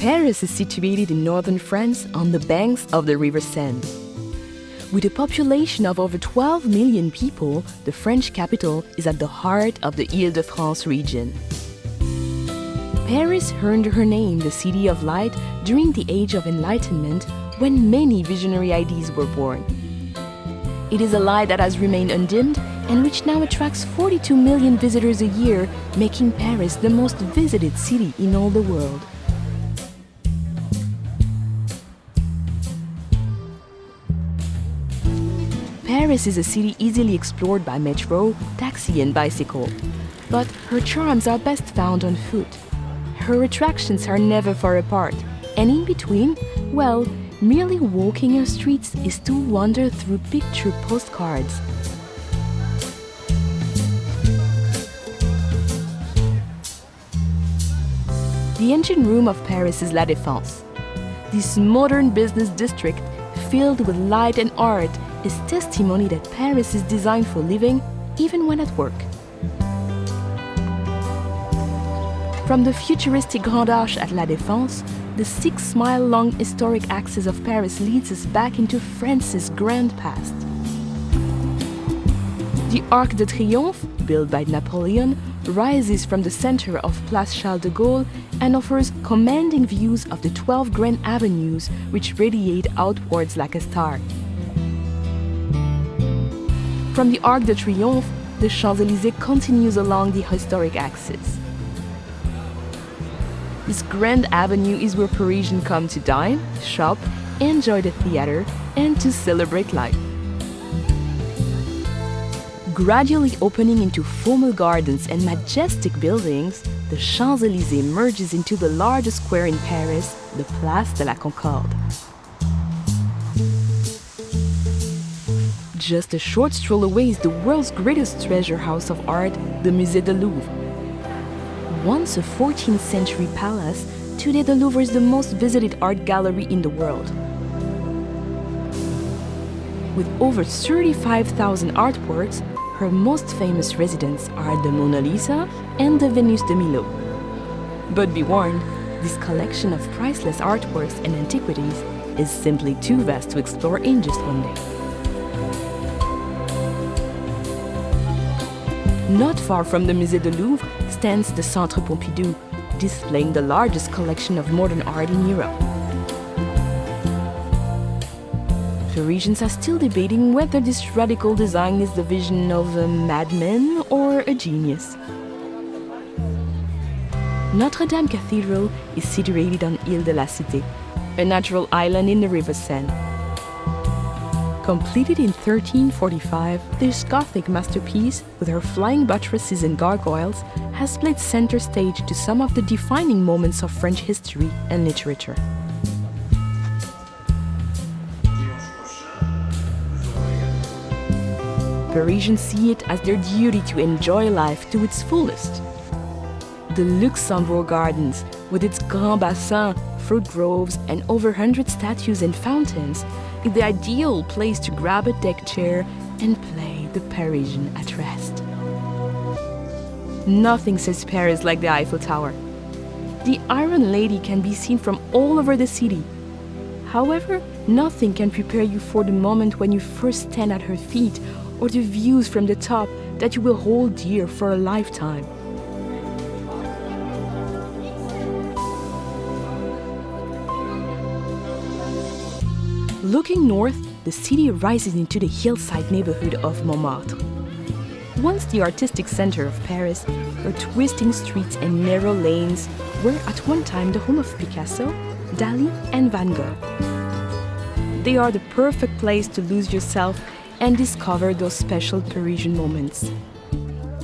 Paris is situated in northern France on the banks of the River Seine. With a population of over 12 million people, the French capital is at the heart of the Ile de France region. Paris earned her name the City of Light during the Age of Enlightenment when many visionary ideas were born. It is a light that has remained undimmed and which now attracts 42 million visitors a year, making Paris the most visited city in all the world. Paris is a city easily explored by metro, taxi, and bicycle. But her charms are best found on foot. Her attractions are never far apart, and in between, well, merely walking her streets is to wander through picture postcards. The engine room of Paris is La Défense. This modern business district, filled with light and art, is testimony that Paris is designed for living even when at work. From the futuristic Grand Arche at La Défense, the six mile long historic axis of Paris leads us back into France's grand past. The Arc de Triomphe, built by Napoleon, rises from the center of Place Charles de Gaulle and offers commanding views of the 12 grand avenues which radiate outwards like a star. From the Arc de Triomphe, the Champs Elysees continues along the historic axis. This grand avenue is where Parisians come to dine, shop, enjoy the theater, and to celebrate life. Gradually opening into formal gardens and majestic buildings, the Champs Elysees merges into the largest square in Paris, the Place de la Concorde. Just a short stroll away is the world's greatest treasure house of art, the Musée du Louvre. Once a 14th century palace, today the Louvre is the most visited art gallery in the world. With over 35,000 artworks, her most famous residents are the Mona Lisa and the Venus de Milo. But be warned, this collection of priceless artworks and antiquities is simply too vast to explore in just one day. Not far from the Musée du Louvre stands the Centre Pompidou, displaying the largest collection of modern art in Europe. Parisians are still debating whether this radical design is the vision of a madman or a genius. Notre Dame Cathedral is situated on Ile de la Cité, a natural island in the River Seine. Completed in 1345, this Gothic masterpiece, with her flying buttresses and gargoyles, has played center stage to some of the defining moments of French history and literature. Parisians see it as their duty to enjoy life to its fullest. The Luxembourg Gardens, with its Grand Bassin, fruit groves, and over 100 statues and fountains, is the ideal place to grab a deck chair and play the Parisian at rest. Nothing says Paris like the Eiffel Tower. The Iron Lady can be seen from all over the city. However, nothing can prepare you for the moment when you first stand at her feet or the views from the top that you will hold dear for a lifetime. Looking north, the city rises into the hillside neighborhood of Montmartre. Once the artistic center of Paris, her twisting streets and narrow lanes were at one time the home of Picasso, Dali, and Van Gogh. They are the perfect place to lose yourself and discover those special Parisian moments.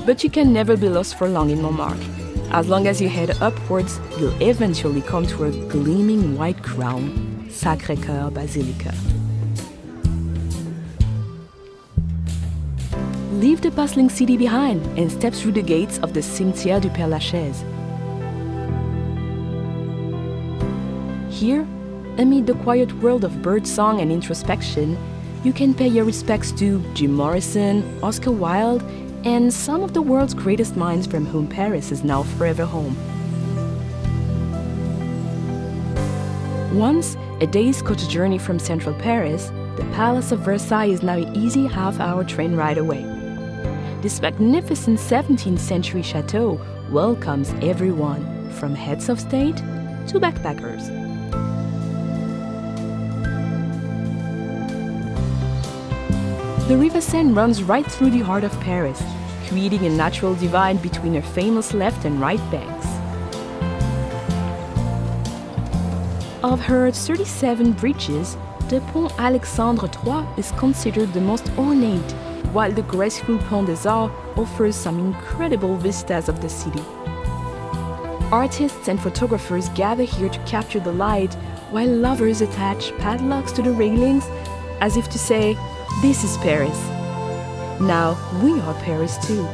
But you can never be lost for long in Montmartre. As long as you head upwards, you'll eventually come to a gleaming white crown, Sacré Coeur Basilica. Leave the bustling city behind and step through the gates of the Cimetière du Père Lachaise. Here, amid the quiet world of birdsong and introspection, you can pay your respects to Jim Morrison, Oscar Wilde, and some of the world's greatest minds from whom Paris is now forever home. Once a day's coach journey from central Paris, the Palace of Versailles is now an easy half hour train ride away. This magnificent 17th century chateau welcomes everyone, from heads of state to backpackers. The River Seine runs right through the heart of Paris, creating a natural divide between her famous left and right banks. Of her 37 bridges, the Pont Alexandre III is considered the most ornate, while the graceful Pont des Arts offers some incredible vistas of the city. Artists and photographers gather here to capture the light, while lovers attach padlocks to the railings as if to say, This is Paris. Now we are Paris too.